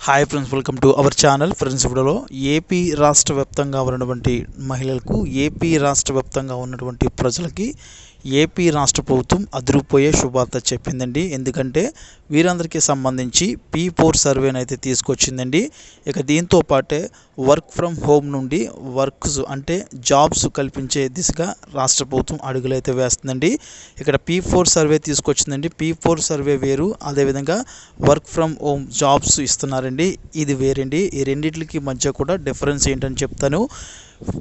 Hi friends welcome to our channel friends ఇప్పుడులో AP రాష్ట్ర వ్యాప్తంగా ఉన్నటువంటి మహిళలకు ఏపీ రాష్ట్ర వ్యాప్తంగా ఉన్నటువంటి ప్రజలకి ఏపీ రాష్ట్ర ప్రభుత్వం అదిరిపోయే శుభార్త చెప్పిందండి. ఎందుకంటే వీరందరికీ సంబంధించి పీ ఫోర్ సర్వేని అయితే తీసుకొచ్చిందండి. ఇక దీంతో పాటే వర్క్ ఫ్రమ్ హోమ్ నుండి వర్క్స్ అంటే జాబ్స్ కల్పించే దిశగా రాష్ట్ర ప్రభుత్వం అడుగులైతే వేస్తుందండి. ఇక్కడ పీ ఫోర్ సర్వే తీసుకొచ్చిందండి. పీ ఫోర్ సర్వే వేరు అదేవిధంగా వర్క్ ఫ్రమ్ హోమ్ జాబ్స్ ఇస్తున్నారండి. ఇది వేరండి. ఈ రెండింటికి మధ్య కూడా డిఫరెన్స్ ఏంటని చెప్తాను.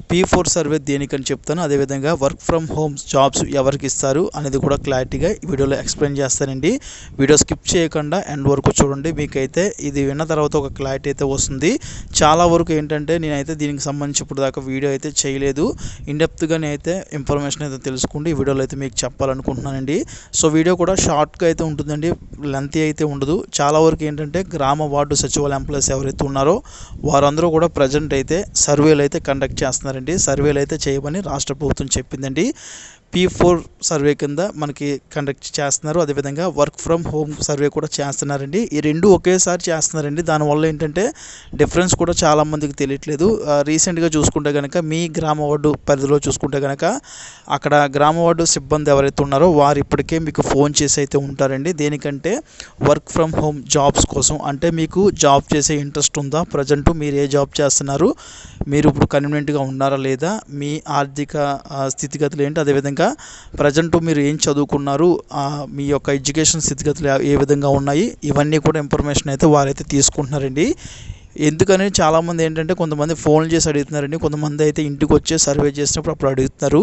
పీ ఫోర్ సర్వే దేనికని చెప్తాను అదేవిధంగా వర్క్ ఫ్రమ్ హోమ్ జాబ్స్ ఎవరికి ఇస్తారు అనేది కూడా క్లారిటీగా ఈ వీడియోలో ఎక్స్ప్లెయిన్ చేస్తానండి. వీడియో స్కిప్ చేయకుండా ఎండ్ వరకు చూడండి. మీకైతే ఇది విన్న తర్వాత ఒక క్లారిటీ అయితే వస్తుంది. చాలా వరకు ఏంటంటే నేనైతే దీనికి సంబంధించి ఇప్పుడు దాకా వీడియో అయితే చేయలేదు. ఇన్డెప్త్గా అయితే ఇన్ఫర్మేషన్ అయితే తెలుసుకుంటే ఈ వీడియోలో అయితే మీకు చెప్పాలనుకుంటున్నానండి. సో వీడియో కూడా షార్ట్గా అయితే ఉంటుందండి. లెంతీ అయితే ఉండదు. చాలా వరకు ఏంటంటే గ్రామ వార్డు సచివాలయ ఎంప్లాయీస్ ఎవరైతే ఉన్నారో వారందరూ కూడా ప్రజెంట్ అయితే సర్వేలు అయితే కండక్ట్ చేస్తున్నారండి. సర్వేలు అయితే చేయమని రాష్ట్ర ప్రభుత్వం చెప్పిందండి. పీ ఫోర్ సర్వే కింద మనకి కండక్ట్ చేస్తున్నారు. అదేవిధంగా వర్క్ ఫ్రమ్ హోమ్ సర్వే కూడా చేస్తున్నారండి. ఈ రెండు ఒకేసారి చేస్తున్నారండి. దానివల్ల ఏంటంటే డిఫరెన్స్ కూడా చాలామందికి తెలియట్లేదు. రీసెంట్గా చూసుకుంటే కనుక మీ గ్రామ వార్డు పరిధిలో చూసుకుంటే కనుక అక్కడ గ్రామ వార్డు సిబ్బంది ఎవరైతే ఉన్నారో వారు ఇప్పటికే మీకు ఫోన్ చేసి అయితే ఉంటారండి. దేనికంటే వర్క్ ఫ్రమ్ హోమ్ జాబ్స్ కోసం. అంటే మీకు జాబ్ చేసే ఇంట్రెస్ట్ ఉందా? ప్రజెంట్ మీరు ఏ జాబ్ చేస్తున్నారు? మీరు ఇప్పుడు కన్వీనియంట్గా ఉన్నారా లేదా? మీ ఆర్థిక స్థితిగతులు ఏంటి? అదేవిధంగా ప్రజెంట్ మీరు ఏం చదువుకున్నారు మీ యొక్క ఎడ్యుకేషన్ స్థితిగతులు ఏ విధంగా ఉన్నాయి ఇవన్నీ కూడా ఇన్ఫర్మేషన్ అయితే వారైతే తీసుకుంటున్నారండి. ఎందుకని చాలామంది ఏంటంటే కొంతమంది ఫోన్ చేసి అడుగుతున్నారండి కొంతమంది అయితే ఇంటికి వచ్చే సర్వే చేసినప్పుడు అప్పుడు అడుగుతున్నారు.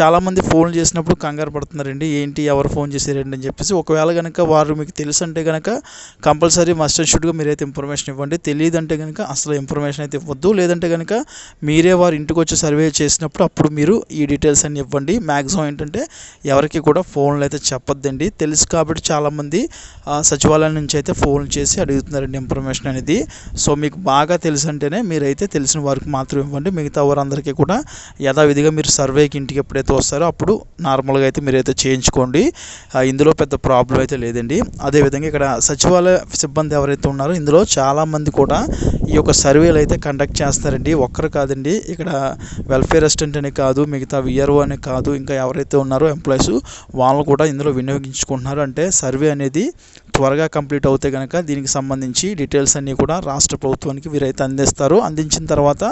చాలామంది ఫోన్ చేసినప్పుడు కంగారు పడుతున్నారండి ఏంటి ఎవరు ఫోన్ చేసారండి? అని చెప్పేసి. ఒకవేళ కనుక వారు మీకు తెలుసు అంటే కనుక కంపల్సరీ మస్ట్ షూట్గా మీరైతే ఇన్ఫర్మేషన్ ఇవ్వండి. తెలియదు అంటే కనుక అసలు ఇన్ఫర్మేషన్ అయితే ఇవ్వద్దు. లేదంటే కనుక మీరే వారు ఇంటికి వచ్చి సర్వే చేసినప్పుడు అప్పుడు మీరు ఈ డీటెయిల్స్ అన్ని ఇవ్వండి. మ్యాక్సిమం ఏంటంటే ఎవరికి కూడా ఫోన్లు అయితే చెప్పొద్దండి. తెలుసు కాబట్టి చాలామంది సచివాలయం నుంచి అయితే ఫోన్ చేసి అడుగుతున్నారండి ఇన్ఫర్మేషన్ అనేది. సో మీ మీకు బాగా తెలుసు అంటేనే మీరైతే తెలిసిన వారికి మాత్రం ఇవ్వండి. మిగతా వారందరికీ కూడా యథావిధిగా మీరు సర్వేకి ఇంటికి ఎప్పుడైతే వస్తారో అప్పుడు నార్మల్గా అయితే మీరైతే చేయించుకోండి. ఇందులో పెద్ద ప్రాబ్లం అయితే లేదండి. అదేవిధంగా ఇక్కడ సచివాలయ సిబ్బంది ఎవరైతే ఉన్నారో ఇందులో చాలామంది కూడా ఈ యొక్క సర్వేలు అయితే కండక్ట్ చేస్తారండి. ఒక్కరు కాదండి ఇక్కడ వెల్ఫేర్ అసిస్టెంట్ అని కాదు మిగతా విఆర్ఓ అని కాదు ఇంకా ఎవరైతే ఉన్నారో ఎంప్లాయీస్ వాళ్ళు కూడా ఇందులో వినియోగించుకుంటున్నారు. అంటే సర్వే అనేది త్వరగా కంప్లీట్ అవుతే కనుక దీనికి సంబంధించి డీటెయిల్స్ అన్నీ కూడా రాష్ట్ర ప్రభుత్వానికి వీరైతే అందిస్తారు. అందించిన తర్వాత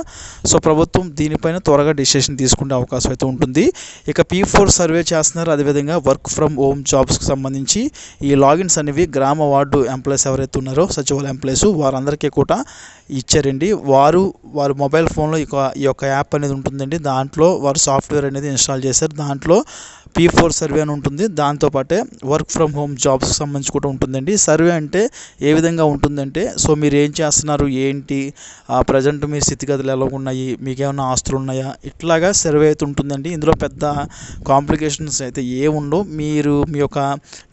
సో ప్రభుత్వం దీనిపైన త్వరగా డిసిషన్ తీసుకునే అవకాశం అయితే ఉంటుంది. ఇక పీ ఫోర్ సర్వే చేస్తున్నారు. అదేవిధంగా వర్క్ ఫ్రమ్ హోమ్ జాబ్స్కి సంబంధించి ఈ లాగిన్స్ అనేవి గ్రామ వార్డు ఎంప్లాయీస్ ఎవరైతే ఉన్నారో సచివాలయ ఎంప్లాయీస్ వారందరికీ కూడా ఇచ్చారండి. వారు వారు మొబైల్ ఫోన్లో ఈ యొక్క యాప్ అనేది ఉంటుందండి. దాంట్లో వారు సాఫ్ట్వేర్ అనేది ఇన్స్టాల్ చేశారు. దాంట్లో పీ ఫోర్ సర్వే అని ఉంటుంది. దాంతోపాటే వర్క్ ఫ్రమ్ హోమ్ జాబ్స్కి సంబంధించి కూడా ఉంటుంది. ఉంటుందండి సర్వే అంటే ఏ విధంగా ఉంటుందంటే సో మీరు ఏం చేస్తున్నారు ఏంటి ప్రజెంట్ మీ స్థితిగతులు ఎలా ఉన్నాయి మీకు ఏమైనా ఆస్తులు ఉన్నాయా ఇట్లాగా సర్వే అయితే ఉంటుందండి. ఇందులో పెద్ద కాంప్లికేషన్స్ అయితే ఏ ఉండవు. మీరు మీ యొక్క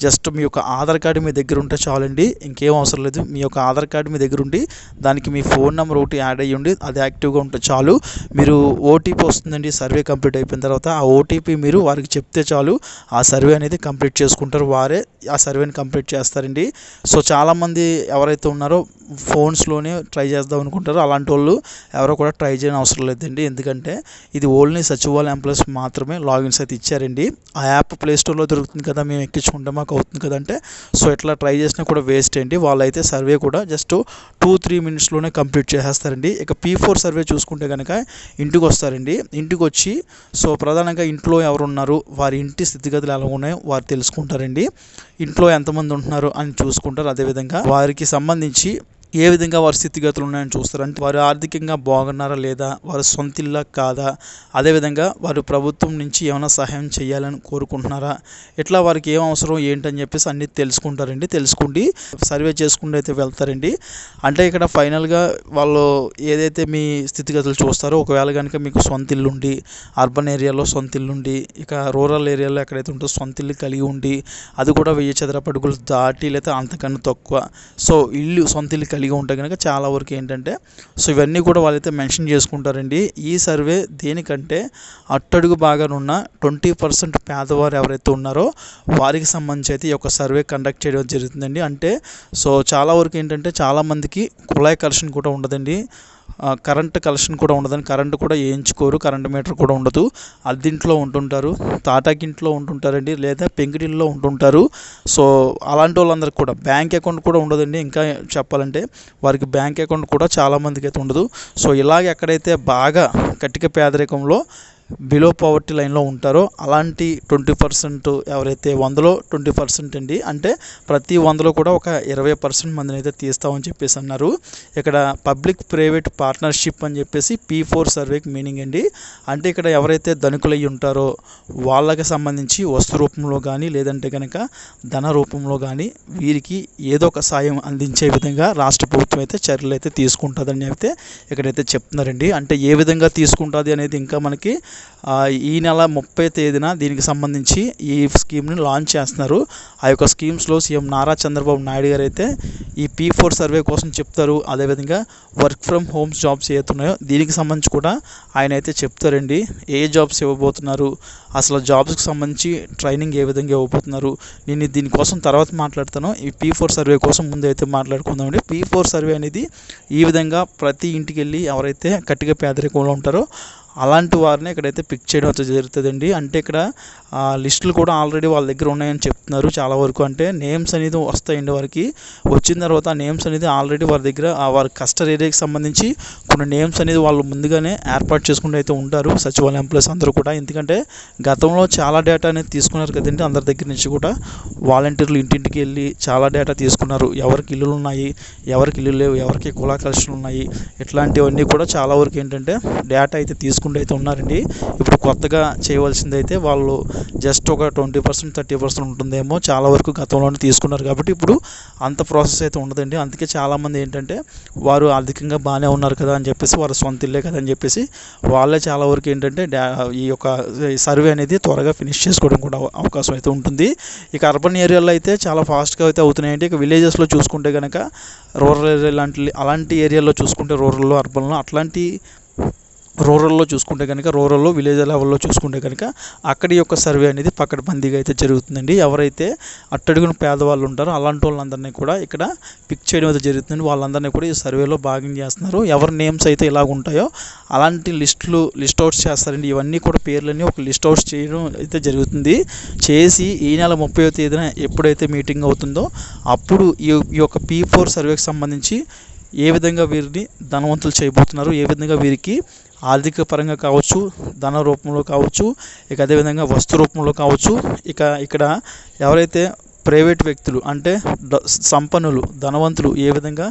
జస్ట్ మీ యొక్క ఆధార్ కార్డు మీ దగ్గర ఉంటే చాలండి. ఇంకేం అవసరం లేదు. మీ యొక్క ఆధార్ కార్డు మీ దగ్గర ఉండి దానికి మీ ఫోన్ నెంబర్ ఒకటి యాడ్ అయ్యి ఉండి అది యాక్టివ్గా ఉంటే చాలు. మీరు ఓటీపీ వస్తుందండి. సర్వే కంప్లీట్ అయిపోయిన తర్వాత ఆ ఓటీపీ మీరు వారికి చెప్తే చాలు. ఆ సర్వే అనేది కంప్లీట్ చేసుకుంటారు. వారే ఆ సర్వేని కంప్లీట్ చేస్తారండి సో చాలామంది ఎవరైతే ఉన్నారో ఫోన్స్లోనే ట్రై చేద్దాం అనుకుంటారో అలాంటి వాళ్ళు ఎవరో కూడా ట్రై చేయని అవసరం లేదండి. ఎందుకంటే ఇది ఓన్లీ సచివాలయం ఎంప్లాయీస్ మాత్రమే లాగిన్స్ అయితే ఇచ్చారండి. ఆ యాప్ ప్లే స్టోర్లో దొరుకుతుంది కదా మేము ఎక్కించుకుంటే మాకు అవుతుంది కదంటే సో ఇట్లా ట్రై చేసినా కూడా వేస్ట్ అండి. వాళ్ళైతే సర్వే కూడా జస్ట్ టూ త్రీ మినిట్స్లోనే కంప్లీట్ చేసేస్తారండి. ఇక పీ ఫోర్ సర్వే చూసుకుంటే కనుక ఇంటికి వస్తారండి ఇంటికి వచ్చి సో ప్రధానంగా ఇంట్లో ఎవరు ఉన్నారు వారి ఇంటి స్థితిగతులు ఎలా ఉన్నాయో వారు తెలుసుకుంటారండి. ఇంట్లో ఎంతమంది ఉంటున్నారు అని చూసుకుంటారు. అదేవిధంగా వారికి సంబంధించి ఏ విధంగా వారి స్థితిగతులు ఉన్నాయని చూస్తారు? అంటే వారు ఆర్థికంగా బాగున్నారా లేదా? వారు సొంత ఇల్లా కాదా అదేవిధంగా వారు ప్రభుత్వం నుంచి ఏమైనా సహాయం చేయాలని కోరుకుంటున్నారా? ఇట్లా వారికి ఏం అవసరం ఏంటని చెప్పేసి అన్నీ తెలుసుకుంటారండి. తెలుసుకుండి సర్వే చేసుకుంటూ అయితే వెళ్తారండి. అంటే ఇక్కడ ఫైనల్గా వాళ్ళు ఏదైతే మీ స్థితిగతులు చూస్తారో ఒకవేళ కనుక మీకు సొంత ఇల్లు ఉండి అర్బన్ ఏరియాలో సొంత ఇల్లు ఉండి ఇక రూరల్ ఏరియాలో ఎక్కడైతే ఉంటుందో సొంత ఇల్లు కలిగి ఉండి అది కూడా వెయ్యి చదరపడుగులు దాటి లేదా అంతకన్నా తక్కువ. సో ఇల్లు సొంత ఇల్లు కలిగి ఉంటే కనుక చాలా వరకు ఏంటంటే సో ఇవన్నీ కూడా వాళ్ళైతే మెన్షన్ చేసుకుంటారండి. ఈ సర్వే దేనికంటే అట్టడుగు బాగానున్న ట్వంటీ పర్సెంట్ పేదవారు ఎవరైతే ఉన్నారో వారికి సంబంధించి అయితే ఈ యొక్క సర్వే కండక్ట్ చేయడం జరుగుతుందండి. అంటే సో చాలా వరకు ఏంటంటే చాలామందికి కుళాయి కలెక్షన్ కూడా ఉండదండి. కరెంట్ కలెక్షన్ కూడా ఉండదని కరెంట్ కూడా వేయించుకోరు కరెంట్ మీటర్ కూడా ఉండదు. అద్దింట్లో ఉంటుంటారు తాటాకింట్లో ఉంటుంటారండి లేదా పెంకిటిల్లో ఉంటుంటారు. సో అలాంటి వాళ్ళందరికీ కూడా బ్యాంక్ అకౌంట్ కూడా ఉండదండి. ఇంకా చెప్పాలంటే వారికి బ్యాంక్ అకౌంట్ కూడా చాలామందికి అయితే ఉండదు. సో ఇలాగ ఎక్కడైతే బాగా కట్టిక పేదరికంలో బిలో పవర్టీ లైన్లో ఉంటారో అలాంటి ట్వంటీ పర్సెంట్ ఎవరైతే వందలో ట్వంటీ పర్సెంట్ అండి అంటే ప్రతి వందలో కూడా ఒక ఇరవై పర్సెంట్ మందిని అయితే తీస్తామని చెప్పేసి అన్నారు. ఇక్కడ పబ్లిక్ ప్రైవేట్ పార్ట్నర్షిప్ అని చెప్పేసి పీ ఫోర్ సర్వేకి మీనింగ్ అండి. అంటే ఇక్కడ ఎవరైతే ధనికులయ్యి ఉంటారో వాళ్ళకి సంబంధించి వస్తు రూపంలో కానీ లేదంటే కనుక ధన రూపంలో కానీ వీరికి ఏదో ఒక సాయం అందించే విధంగా రాష్ట్ర ప్రభుత్వం అయితే చర్యలు అయితే తీసుకుంటుందని అయితే ఇక్కడైతే చెప్తున్నారండి. అంటే ఏ విధంగా తీసుకుంటుంది అనేది ఇంకా మనకి ఈ నెల ముప్పై తేదీన దీనికి సంబంధించి ఈ స్కీమ్ని లాంచ్ చేస్తున్నారు. ఆ యొక్క స్కీమ్స్లో సీఎం నారా చంద్రబాబు నాయుడు గారు అయితే ఈ పీ ఫోర్ సర్వే కోసం చెప్తారు. అదేవిధంగా వర్క్ ఫ్రమ్ హోమ్స్ జాబ్స్ ఏతున్నాయో దీనికి సంబంధించి కూడా ఆయన అయితే చెప్తారండి. ఏ జాబ్స్ ఇవ్వబోతున్నారు? అసలు జాబ్స్కి సంబంధించి ట్రైనింగ్ ఏ విధంగా ఇవ్వబోతున్నారు? నేను దీనికోసం తర్వాత మాట్లాడతాను. ఈ పీ ఫోర్ సర్వే కోసం ముందు అయితే మాట్లాడుకుందామండి. పీ ఫోర్ సర్వే అనేది ఈ విధంగా ప్రతి ఇంటికి వెళ్ళి ఎవరైతే కట్టిగా పేదరికంలో ఉంటారో అలాంటి వారిని ఇక్కడైతే పిక్ చేయడం అయితే జరుగుతుందండి. అంటే ఇక్కడ ఆ, లిస్టులు కూడా ఆల్రెడీ వాళ్ళ దగ్గర ఉన్నాయని చెప్తున్నారు చాలా వరకు. అంటే నేమ్స్ అనేది వస్తాయండి వారికి. వచ్చిన తర్వాత ఆ నేమ్స్ అనేది ఆల్రెడీ వారి దగ్గర వారి కస్టర్ ఏరియాకి సంబంధించి కొన్ని నేమ్స్ అనేది వాళ్ళు ముందుగానే ఏర్పాటు చేసుకుంటూ అయితే ఉంటారు. సచివాలయం ఎంప్లాయీస్ అందరూ కూడా. ఎందుకంటే గతంలో చాలా డేటా అనేది తీసుకున్నారు కదండి అందరి దగ్గర నుంచి కూడా. వాలంటీర్లు ఇంటింటికి వెళ్ళి చాలా డేటా తీసుకున్నారు. ఎవరికి ఇల్లులు ఉన్నాయి ఎవరికి ఇల్లు లేవు ఎవరికి కులా కలెక్షన్లు ఉన్నాయి ఇట్లాంటివన్నీ కూడా చాలా వరకు ఏంటంటే డేటా అయితే తీసుకుంటూ అయితే ఉన్నారండి. ఇప్పుడు కొత్తగా చేయవలసింది అయితే వాళ్ళు జస్ట్ ఒక ట్వంటీ పర్సెంట్ థర్టీ పర్సెంట్ ఉంటుందేమో చాలా వరకు గతంలోనే తీసుకున్నారు కాబట్టి ఇప్పుడు అంత ప్రాసెస్ అయితే ఉండదండి. అందుకే చాలామంది ఏంటంటే వారు ఆర్థికంగా బాగానే ఉన్నారు కదా అని చెప్పేసి వారు సొంత ఇల్లే కదా అని చెప్పేసి వాళ్ళే చాలా వరకు ఏంటంటే ఈ యొక్క సర్వే అనేది త్వరగా ఫినిష్ చేసుకోవడం కూడా అవ- అవకాశం అయితే ఉంటుంది. ఇక అర్బన్ ఏరియాలో అయితే చాలా ఫాస్ట్గా అయితే అవుతున్నాయండి. ఇక విలేజెస్లో చూసుకుంటే కనుక రూరల్ ఏరియా లాంటి అలాంటి ఏరియాలో చూసుకుంటే రూరల్లో అర్బన్లో అట్లాంటి రూరల్లో చూసుకుంటే కనుక రూరల్లో విలేజ్ లెవెల్లో చూసుకుంటే కనుక అక్కడి యొక్క సర్వే అనేది పకడ్బందీగా అయితే జరుగుతుందండి. ఎవరైతే అట్టడుగున పేదవాళ్ళు ఉంటారో అలాంటి వాళ్ళందరినీ కూడా ఇక్కడ పిక్ చేయడం అయితే జరుగుతుంది వాళ్ళందరినీ కూడా ఈ సర్వేలో భాగం చేస్తున్నారు. ఎవరి నేమ్స్ అయితే ఇలాగ ఉంటాయో అలాంటి లిస్టులు లిస్ట్ అవుట్స్ చేస్తారండి. ఇవన్నీ కూడా పేర్లన్నీ ఒక లిస్ట్ అవుట్స్ చేయడం అయితే జరుగుతుంది. చేసి ఈ నెల ముప్పై తేదీన ఎప్పుడైతే మీటింగ్ అవుతుందో అప్పుడు ఈ ఈ యొక్క పీ ఫోర్ సర్వేకి సంబంధించి ఏ విధంగా వీరిని ధనవంతులు చేయబోతున్నారు ఏ విధంగా వీరికి ఆర్థిక పరంగా కావచ్చు ధన రూపంలో కావచ్చు ఇక అదేవిధంగా వస్తు రూపంలో కావచ్చు ఇక ఇక్కడ ఎవరైతే ప్రైవేట్ వ్యక్తులు అంటే సంపన్నులు ధనవంతులు ఏ విధంగా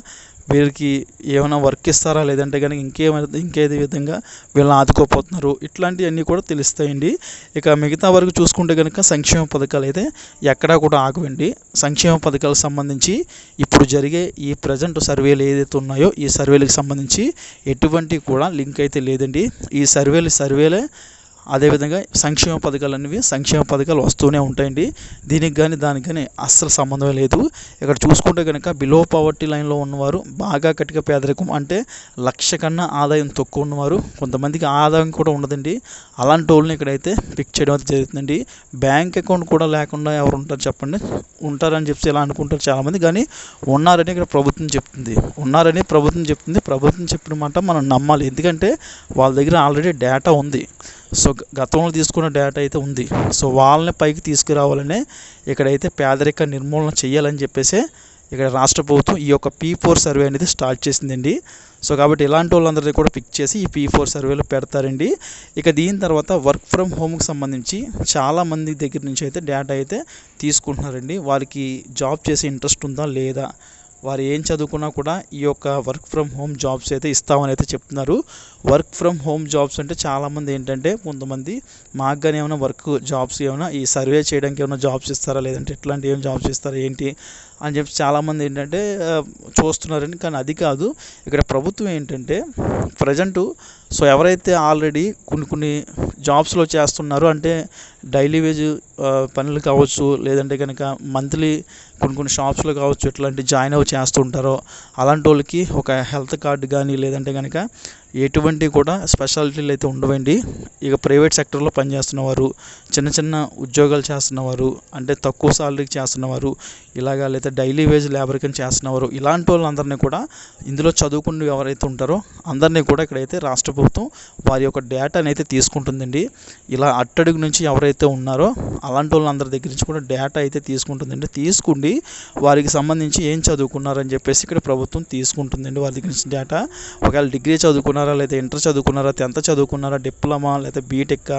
వీరికి ఏమైనా వర్క్ ఇస్తారా? లేదంటే కనుక ఇంకేమైనా ఇంకేది విధంగా వీళ్ళని ఆదుకోపోతున్నారు? ఇట్లాంటివన్నీ కూడా తెలుస్తాయండి. ఇక మిగతా వరకు చూసుకుంటే కనుక సంక్షేమ పథకాలు అయితే ఎక్కడా కూడా ఆగవండి. సంక్షేమ పథకాలకు సంబంధించి ఇప్పుడు జరిగే ఈ ప్రజెంట్ సర్వేలు ఏదైతే ఉన్నాయో ఈ సర్వేలకు సంబంధించి ఎటువంటి కూడా లింక్ అయితే లేదండి. ఈ సర్వేలు సర్వేలే అదేవిధంగా సంక్షేమ పథకాలు అనేవి సంక్షేమ పథకాలు వస్తూనే ఉంటాయండి. దీనికి కానీ దానికి కానీ అస్సలు సంబంధం లేదు. ఇక్కడ చూసుకుంటే కనుక బిలో పవర్టీ లైన్లో ఉన్నవారు బాగా కటిక పేదరికం అంటే లక్ష కన్నా ఆదాయం తక్కువ ఉన్నవారు కొంతమందికి ఆదాయం కూడా ఉండదండి. అలాంటి వాళ్ళని ఇక్కడైతే పిక్ చేయడం అయితే జరుగుతుందండి. బ్యాంక్ అకౌంట్ కూడా లేకుండా ఎవరు ఉంటారు చెప్పండి? ఉంటారని చెప్పి ఇలా అనుకుంటారు చాలామంది. కానీ ఉన్నారని ఇక్కడ ప్రభుత్వం చెప్తుంది. ఉన్నారని ప్రభుత్వం చెప్తుంది. ప్రభుత్వం చెప్పిన మాట మనం నమ్మాలి. ఎందుకంటే వాళ్ళ దగ్గర ఆల్రెడీ డేటా ఉంది. సో గతంలో తీసుకున్న డేటా అయితే ఉంది. సో వాళ్ళని పైకి తీసుకురావాలనే ఇక్కడైతే పేదరిక నిర్మూలన చేయాలని చెప్పేసి ఇక్కడ రాష్ట్ర ప్రభుత్వం ఈ యొక్క పీ ఫోర్ సర్వే అనేది స్టార్ట్ చేసిందండి. సో కాబట్టి ఇలాంటి వాళ్ళందరినీ కూడా పిక్ చేసి ఈ పీ ఫోర్ సర్వేలో పెడతారండి. ఇక దీని తర్వాత వర్క్ ఫ్రమ్ హోమ్కి సంబంధించి చాలామంది దగ్గర నుంచి అయితే డేటా అయితే తీసుకుంటున్నారండి. వారికి జాబ్ చేసే ఇంట్రెస్ట్ ఉందా లేదా? వారు ఏం చదువుకున్నా కూడా ఈ యొక్క వర్క్ ఫ్రమ్ హోమ్ జాబ్స్ అయితే ఇస్తామని అయితే చెప్తున్నారు. వర్క్ ఫ్రమ్ హోమ్ జాబ్స్ అంటే చాలామంది ఏంటంటే కొంతమంది మాకు కానీ ఏమైనా వర్క్ జాబ్స్ ఏమైనా ఈ సర్వే చేయడానికి ఏమైనా జాబ్స్ ఇస్తారా? లేదంటే ఎట్లాంటి ఏం జాబ్స్ ఇస్తారా? ఏంటి? అని చెప్పి చాలామంది ఏంటంటే చూస్తున్నారని కానీ అది కాదు. ఇక్కడ ప్రభుత్వం ఏంటంటే ప్రజెంటు సో ఎవరైతే ఆల్రెడీ కొన్ని కొన్ని జాబ్స్లో చేస్తున్నారో అంటే డైలీ వేజ్ పనులు కావచ్చు లేదంటే కనుక మంత్లీ కొన్ని కొన్ని షాప్స్లో కావచ్చు ఇట్లాంటి జాయిన్ అవి చేస్తుంటారో అలాంటి వాళ్ళకి ఒక హెల్త్ కార్డు కానీ లేదంటే కనుక ఎటువంటి కూడా స్పెషాలిటీలు అయితే ఉండవండి. ఇక ప్రైవేట్ సెక్టర్లో పనిచేస్తున్నవారు చిన్న చిన్న ఉద్యోగాలు చేస్తున్నవారు అంటే తక్కువ సాలరీకి చేస్తున్నవారు ఇలాగా లేదా డైలీ వేజ్ లేబర్ కింద చేస్తున్నవారు ఇలాంటి వాళ్ళందరినీ కూడా ఇందులో చదువుకుని ఎవరైతే ఉంటారో అందరినీ కూడా ఇక్కడైతే రాష్ట్ర ప్రభుత్వం వారి యొక్క డేటాని అయితే తీసుకుంటుందండి. ఇలా అట్టడుగు నుంచి ఎవరైతే ఉన్నారో అలాంటి వాళ్ళందరి దగ్గర నుంచి కూడా డేటా అయితే తీసుకుంటుందండి. తీసుకుండి వారికి సంబంధించి ఏం చదువుకున్నారని చెప్పేసి ఇక్కడ ప్రభుత్వం తీసుకుంటుందండి వారి దగ్గర నుంచి డేటా ఒకవేళ డిగ్రీ చదువుకున్నారా? లేదా ఇంటర్ చదువుకున్నారా? టెన్త్ చదువుకున్నారా? డిప్లొమా? లేదా బీటెక్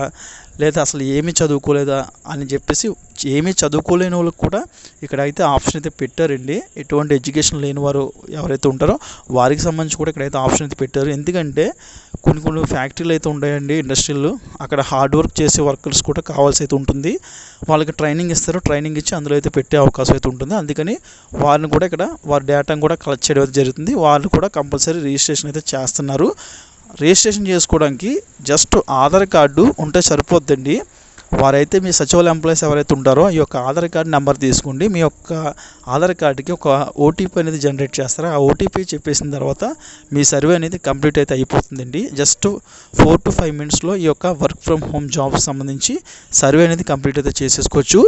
లేదా అసలు ఏమీ చదువుకోలేదా? అని చెప్పేసి ఏమీ చదువుకోలేని వాళ్ళకి కూడా ఇక్కడ అయితే ఆప్షన్ అయితే పెట్టారండి. ఎటువంటి ఎడ్యుకేషన్ లేని వారు ఎవరైతే ఉంటారో వారికి సంబంధించి కూడా ఇక్కడైతే ఆప్షన్ అయితే పెట్టారు. ఎందుకంటే కొన్ని కొన్ని ఫ్యాక్టరీలు అయితే ఉన్నాయండి ఇండస్ట్రీలు. అక్కడ హార్డ్ వర్క్ చేసే వర్కర్స్ కూడా కావాల్సి అయితే ఉంటుంది. వాళ్ళకి ట్రైనింగ్ ఇస్తారు. ట్రైనింగ్ ఇచ్చి అందులో అయితే పెట్టే అవకాశం అయితే ఉంటుంది. అందుకని వారిని కూడా ఇక్కడ వారి డేటాను కూడా కలెక్ట్ చేయడం జరుగుతుంది. వాళ్ళు కూడా కంపల్సరీ రిజిస్ట్రేషన్ అయితే చేస్తున్నారు. రిజిస్ట్రేషన్ చేసుకోవడానికి జస్ట్ ఆధార్ కార్డు ఉంటే సరిపోద్దండి. వారైతే మీ సచివాలయ ఎంప్లాయీస్ ఎవరైతే ఉంటారో ఈ యొక్క ఆధార్ కార్డు నెంబర్ తీసుకోండి. మీ యొక్క ఆధార్ కార్డుకి ఒక ఓటీపీ అనేది జనరేట్ చేస్తారు? ఆ ఓటీపీ చెప్పేసిన తర్వాత మీ సర్వే అనేది కంప్లీట్ అయితే అయిపోతుందండి. జస్ట్ ఫోర్ టు ఫైవ్ మినిట్స్లో ఈ యొక్క వర్క్ ఫ్రమ్ హోమ్ జాబ్ సంబంధించి సర్వే అనేది కంప్లీట్ అయితే చేసేసుకోవచ్చు.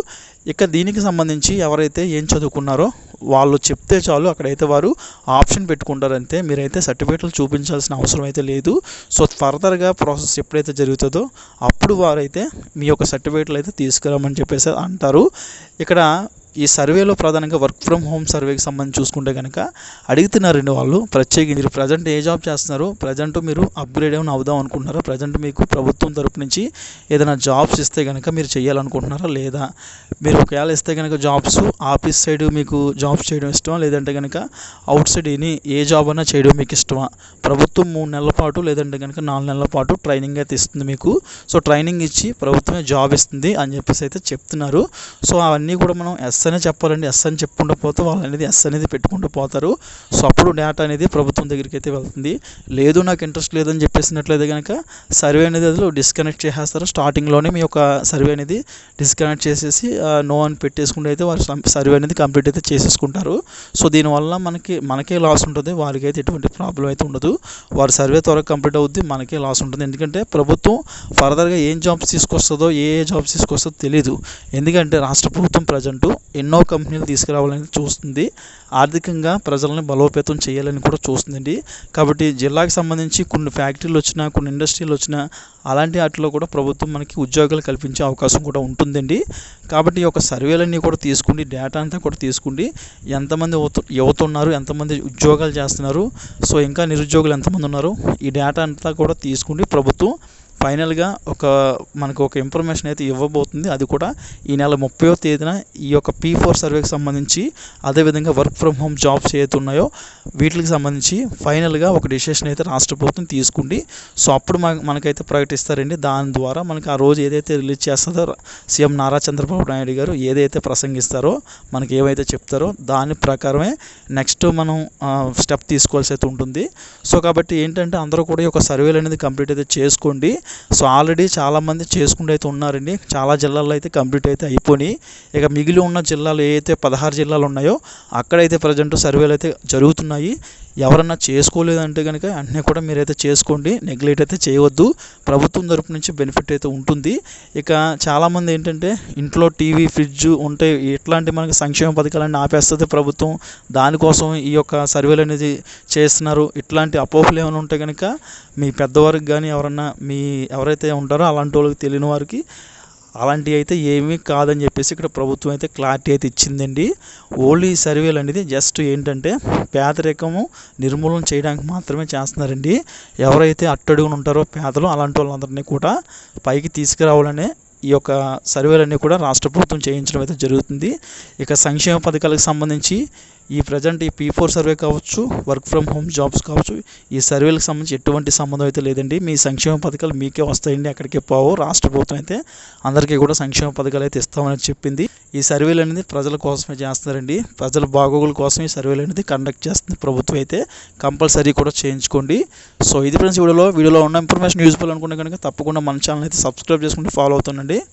ఇక దీనికి సంబంధించి ఎవరైతే ఏం చదువుకున్నారో వాళ్ళు చెప్తే చాలు అక్కడైతే వారు ఆప్షన్ పెట్టుకుంటారంతే. మీరైతే సర్టిఫికేట్లు చూపించాల్సిన అవసరం అయితే లేదు. సో ఫర్దర్గా ప్రాసెస్ ఎప్పుడైతే జరుగుతుందో అప్పుడు వారైతే మీ యొక్క సర్టిఫికేట్లు అయితే తీసుకురామని చెప్పేసి అంటారు. ఇక్కడ ఈ సర్వేలో ప్రధానంగా వర్క్ ఫ్రమ్ హోమ్ సర్వేకి సంబంధించి చూసుకుంటే కనుక అడుగుతున్నారండి వాళ్ళు ప్రత్యేకించి మీరు ప్రజెంట్ ఏ జాబ్ చేస్తున్నారు ప్రజెంట్ మీరు అప్గ్రేడ్ ఏమైనా అవుదాం అనుకుంటున్నారా ప్రజెంట్ మీకు ప్రభుత్వం తరపు నుంచి ఏదైనా జాబ్స్ ఇస్తే కనుక మీరు చేయాలనుకుంటున్నారా లేదా? మీరు ఒకవేళ ఇస్తే కనుక జాబ్స్ ఆఫీస్ సైడ్ మీకు జాబ్స్ చేయడం ఇష్టమా? లేదంటే కనుక అవుట్ సైడ్ ఎనీ ఏ జాబ్ అయినా చేయడం మీకు ఇష్టమా? ప్రభుత్వం మూడు నెలల పాటు లేదంటే కనుక నాలుగు నెలల పాటు ట్రైనింగ్ అయితే ఇస్తుంది మీకు. సో ట్రైనింగ్ ఇచ్చి ప్రభుత్వమే జాబ్ ఇస్తుంది అని చెప్పేసి అయితే చెప్తున్నారు. సో అవన్నీ కూడా మనం ఎస్ అనే చెప్పాలండి ఎస్ అని చెప్పుకుంటూ పోతే వాళ్ళు అనేది ఎస్ అనేది పెట్టుకుంటూ పోతారు. సో అప్పుడు డేటా అనేది ప్రభుత్వం దగ్గరికి అయితే వెళ్తుంది. లేదు నాకు ఇంట్రెస్ట్ లేదని చెప్పేసినట్లయితే కనుక సర్వే అనేది అందులో డిస్కనెక్ట్ చేసేస్తారు. స్టార్టింగ్లోనే మీ యొక్క సర్వే అనేది డిస్కనెక్ట్ చేసేసి నో అని పెట్టేసుకుంటే అయితే వారు సర్వే అనేది కంప్లీట్ అయితే చేసేసుకుంటారు. సో దీనివల్ల మనకి మనకే లాస్ ఉంటుంది. వారికి అయితే ఎటువంటి ప్రాబ్లం అయితే ఉండదు. వారి సర్వే త్వరగా కంప్లీట్ అవుద్ది మనకే లాస్ ఉంటుంది. ఎందుకంటే ప్రభుత్వం ఫర్దర్గా ఏం జాబ్స్ తీసుకొస్తుందో ఏ ఏ జాబ్స్ తీసుకొస్తుందో తెలియదు ఎందుకంటే రాష్ట్ర ప్రభుత్వం ప్రజెంటు ఎన్నో కంపెనీలు తీసుకురావాలని చూస్తుంది. ఆర్థికంగా ప్రజలను బలోపేతం చేయాలని కూడా చూస్తుందండి. కాబట్టి జిల్లాకు సంబంధించి కొన్ని ఫ్యాక్టరీలు వచ్చినా కొన్ని ఇండస్ట్రీలు వచ్చినా అలాంటి వాటిలో కూడా ప్రభుత్వం మనకి ఉద్యోగాలు కల్పించే అవకాశం కూడా ఉంటుందండి. కాబట్టి ఈ యొక్క సర్వేలన్నీ కూడా తీసుకుని డేటా అంతా కూడా తీసుకుండి. ఎంతమంది యువత యువత ఉన్నారు ఎంతమంది ఉద్యోగాలు చేస్తున్నారు సో ఇంకా నిరుద్యోగులు ఎంతమంది ఉన్నారు ఈ డేటా అంతా కూడా తీసుకుని ప్రభుత్వం. ఫైనల్గా ఒక మనకు ఒక ఇన్ఫర్మేషన్ అయితే ఇవ్వబోతుంది. అది కూడా ఈ నెల ముప్పయో తేదీన ఈ యొక్క పీ ఫోర్ సర్వేకి సంబంధించి అదేవిధంగా వర్క్ ఫ్రమ్ హోమ్ జాబ్స్ ఏదైతే ఉన్నాయో వీటికి సంబంధించి ఫైనల్గా ఒక డిసిషన్ అయితే రాష్ట్ర ప్రభుత్వం తీసుకుంది. సో అప్పుడు మనకైతే ప్రకటిస్తారండి. దాని ద్వారా మనకి ఆ రోజు ఏదైతే రిలీజ్ చేస్తుందో సీఎం నారా చంద్రబాబు నాయుడు గారు ఏదైతే ప్రసంగిస్తారో మనకి ఏవైతే చెప్తారో దాని ప్రకారమే నెక్స్ట్ మనం స్టెప్ తీసుకోవాల్సి అయితే ఉంటుంది. సో కాబట్టి ఏంటంటే అందరూ కూడా ఈ యొక్క సర్వేలు అనేది కంప్లీట్ అయితే చేసుకోండి. సో ఆల్రెడీ చాలామంది చేసుకుంటూ అయితే ఉన్నారండి. చాలా జిల్లాల్లో అయితే కంప్లీట్ అయితే అయిపోయినాయి. ఇక మిగిలి ఉన్న జిల్లాలు ఏ అయితే పదహారు జిల్లాలు ఉన్నాయో అక్కడైతే ప్రజెంట్ సర్వేలు అయితే జరుగుతున్నాయి. ఎవరన్నా చేసుకోలేదంటే కనుక అన్నీ కూడా మీరైతే చేసుకోండి. నెగ్లెక్ట్ అయితే చేయవద్దు. ప్రభుత్వం తరపు నుంచి బెనిఫిట్ అయితే ఉంటుంది. ఇక చాలామంది ఏంటంటే ఇంట్లో టీవీ ఫ్రిడ్జ్ ఉంటే ఇట్లాంటి మనకి సంక్షేమ పథకాలన్నీ ఆపేస్తుంది ప్రభుత్వం. దానికోసం ఈ యొక్క సర్వేలు అనేది చేస్తున్నారు. ఇట్లాంటి అపోహలు ఏమైనా ఉంటే కనుక మీ పెద్దవారికి కానీ ఎవరన్నా మీ ఎవరైతే ఉంటారో అలాంటి వాళ్ళకి తెలియని వారికి అలాంటివి అయితే ఏమీ కాదని చెప్పేసి ఇక్కడ ప్రభుత్వం అయితే క్లారిటీ అయితే ఇచ్చిందండి. ఓన్లీ సర్వేలు అనేది జస్ట్ ఏంటంటే పేదరికము నిర్మూలన చేయడానికి మాత్రమే చేస్తున్నారండి. ఎవరైతే అట్టడుగున ఉంటారో పేదలు అలాంటి వాళ్ళందరినీ కూడా పైకి తీసుకురావాలనే ఈ యొక్క సర్వేలన్నీ కూడా రాష్ట్ర ప్రభుత్వం చేయించడం అయితే జరుగుతుంది. ఇక సంక్షేమ పథకాలకు సంబంధించి ఈ ప్రజెంట్ ఈ పీ ఫోర్ సర్వే కావచ్చు వర్క్ ఫ్రమ్ హోమ్ జాబ్స్ కావచ్చు ఈ సర్వేలకు సంబంధించి ఎటువంటి సంబంధం అయితే లేదండి. మీ సంక్షేమ పథకాలు మీకే వస్తాయండి అక్కడికి పోవు. రాష్ట్ర ప్రభుత్వం అయితే అందరికీ కూడా సంక్షేమ పథకాలు అయితే ఇస్తామని చెప్పింది. ఈ సర్వేలు అనేది ప్రజల కోసమే చేస్తున్నారండి. ప్రజల బాగోగుల కోసం ఈ సర్వేలు అనేది కండక్ట్ చేస్తుంది ప్రభుత్వం అయితే. కంపల్సరీ కూడా చేయించుకోండి. సో ఇది ఫ్రెండ్స్ వీడియోలో. వీడియోలో ఉన్న ఇన్ఫర్మేషన్ యూజ్ఫుల్ అనుకుంటే కనుక తప్పకుండా మన ఛానల్ అయితే సబ్స్క్రైబ్ చేసుకుంటే ఫాలో అవుతుండండి. Oui.